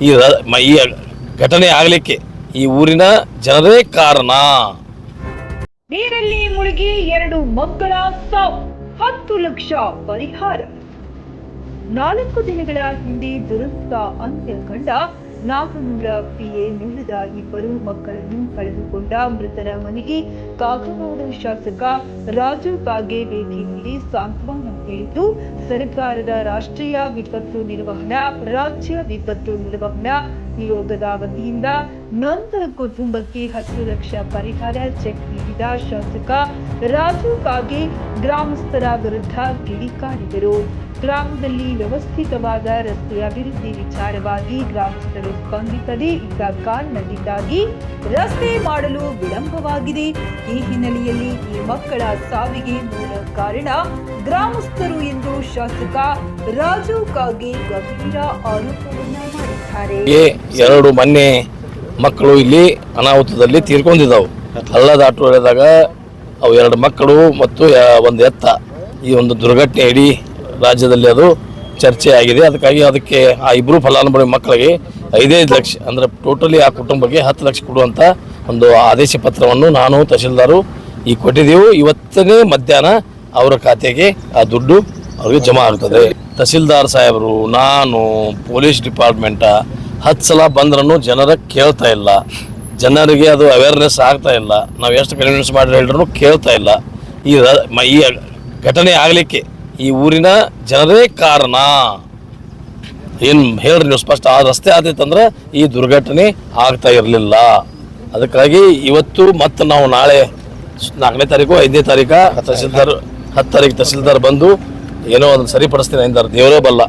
ಈ ಘಟನೆ ಆಗಲಿಕ್ಕೆ ಈ ಊರಿನ ಜನರೇ ಕಾರಣ. ನೀರಲ್ಲಿ ಮುಳುಗಿ ಎರಡು ಮಕ್ಕಳ ಸಾವು, ಹತ್ತು ಲಕ್ಷ ಪರಿಹಾರ. ನಾಲ್ಕು ದಿನಗಳ ಹಿಂದೆ ದುರಂತ ಅಂತ್ಯ ಕಂಡ ನಾಗಮಂಗಲ ಪಿಎ ನೀಡಿದ ಇಬ್ಬರು ಮಕ್ಕಳನ್ನು ಕಳೆದುಕೊಂಡ ಮೃತರ ಮನೆಗೆ ಕಾಗವಾಡ ಶಾಸಕ ರಾಜು ಬಾಗೆ ಭೇಟಿ ನೀಡಿ ಸಾಂತ್ವನ ಹೇಳಿದ್ದು, ಸರ್ಕಾರದ ರಾಷ್ಟ್ರೀಯ ವಿಪತ್ತು ನಿರ್ವಹಣಾ, ರಾಜ್ಯ ವಿಪತ್ತು ನಿರ್ವಹಣಾ ನಿಯೋಗದ ವತಿಯಿಂದ ನೊಂದ ಕುಟುಂಬಕ್ಕೆ ಹತ್ತು ಲಕ್ಷ ಪರಿಹಾರ ಚೆಕ್ ನೀಡಿದ ಶಾಸಕ ರಾಜು ಕಾಗೆ ಗ್ರಾಮಸ್ಥರ ವಿರುದ್ಧ ಕಿಡಿಕಾರಿದರು. ಗ್ರಾಮದಲ್ಲಿ ವ್ಯವಸ್ಥಿತವಾದ ರಸ್ತೆ ಅಭಿವೃದ್ಧಿ ವಿಚಾರವಾಗಿ ಗ್ರಾಮಸ್ಥರು ಸ್ಪಂದಿಸದೇ ಇದ್ದ ಕಾರಣದಿಂದಾಗಿ ರಸ್ತೆ ಮಾಡಲು ವಿಳಂಬವಾಗಿದೆ. ಈ ಹಿನ್ನೆಲೆಯಲ್ಲಿ ಈ ಮಕ್ಕಳ ಸಾವಿಗೆ ಮೂಲ ಕಾರಣ ಗ್ರಾಮಸ್ಥರು ಎಂದು ಶಾಸಕ ರಾಜು ಕಾಗೆ ಗಂಭೀರ ಆರೋಪವನ್ನ ಮಾಡಿದ್ದಾರೆ. ಎರಡು ಮೊನ್ನೆ ಮಕ್ಕಳು ಇಲ್ಲಿ ಅನಾಹುತದಲ್ಲಿ ತೀರ್ಕೊಂಡಿದ್ದಾವೆ. ಅಲ್ಲದ ಆಟೋದಾಗ ಅವು ಎರಡು ಮಕ್ಕಳು ಮತ್ತು ಒಂದು ಎತ್ತ. ಈ ಒಂದು ದುರ್ಘಟನೆ ಇಡೀ ರಾಜ್ಯದಲ್ಲಿ ಅದು ಚರ್ಚೆ ಆಗಿದೆ. ಅದಕ್ಕಾಗಿ ಅದಕ್ಕೆ ಆ ಇಬ್ಬರು ಫಲಾನುಭವಿ ಮಕ್ಕಳಿಗೆ ಐದೈದು ಲಕ್ಷ ಅಂದರೆ ಟೋಟಲಿ ಆ ಕುಟುಂಬಕ್ಕೆ ಹತ್ತು ಲಕ್ಷ ಕೊಡುವಂಥ ಒಂದು ಆದೇಶ ಪತ್ರವನ್ನು ನಾನು ತಹಶೀಲ್ದಾರು ಈ ಕೊಟ್ಟಿದ್ದೆವು. ಇವತ್ತನೇ ಮಧ್ಯಾಹ್ನ ಅವರ ಖಾತೆಗೆ ಆ ದುಡ್ಡು ಅವರಿಗೆ ಜಮಾ ಆಗ್ತದೆ. ತಹಸೀಲ್ದಾರ್ ಸಾಹೇಬರು, ನಾನು, ಪೊಲೀಸ್ ಡಿಪಾರ್ಟ್ಮೆಂಟ ಹತ್ತು ಸಲ ಬಂದ್ರೂ ಜನರ ಕೇಳ್ತಾ ಇಲ್ಲ. ಜನರಿಗೆ ಅದು ಅವೇರ್ನೆಸ್ ಆಗ್ತಾ ಇಲ್ಲ. ನಾವು ಎಷ್ಟು ಕನ್ವಿನ್ಸ್ ಮಾಡಿ ಹೇಳಿದ್ರು ಕೇಳ್ತಾ ಇಲ್ಲ. ಈ ಘಟನೆ ಆಗಲಿಕ್ಕೆ ಈ ಊರಿನ ಜನರೇ ಕಾರಣ. ಏನು ಹೇಳ್ರಿ ನೀವು ಸ್ಪಷ್ಟ, ಆ ರಸ್ತೆ ಆದೈತಂದ್ರೆ ಈ ದುರ್ಘಟನೆ ಆಗ್ತಾ ಇರಲಿಲ್ಲ. ಅದಕ್ಕಾಗಿ ಇವತ್ತು ಮತ್ತು ನಾವು ನಾಳೆ ನಾಲ್ಕನೇ ತಾರೀಕು, ಐದನೇ ತಾರೀಕು ತಹಸೀಲ್ದಾರ್, ಹತ್ತು ತಾರೀಕು ತಹಸೀಲ್ದಾರ್ ಬಂದು ಏನೋ ಅದನ್ನು ಸರಿಪಡಿಸ್ತೀನಿ ಅಂದ್ರೆ ದೇವರೇ ಬಲ್ಲ.